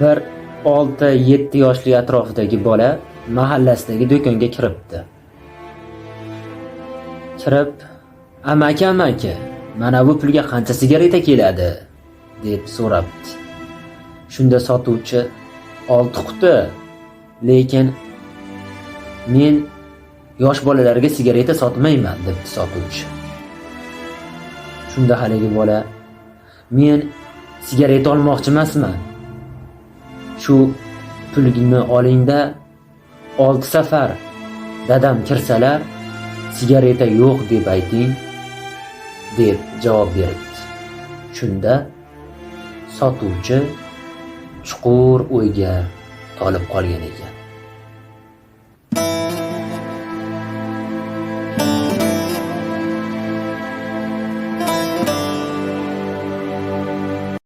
bir olti yetti yoshli atrofidagi bola mahallasidagi do'konga kiribdi. Kirib amaki amaki mana bu pulga qancha sigareta keladi? deb so'rabdi. Shunda sotuvchi olti quti lekin men yosh bolalarga sigareta sotmayman debdi sotuvchi. Shunda haligi bola men sigareta olmoqchi emasman shu pulingni olingda olti safar. Dadam kirsalar sigareta yo'q deb ayting deb javob beribdi. Shunda sotuvchi chuqur o'yga tolib qolgan ekan.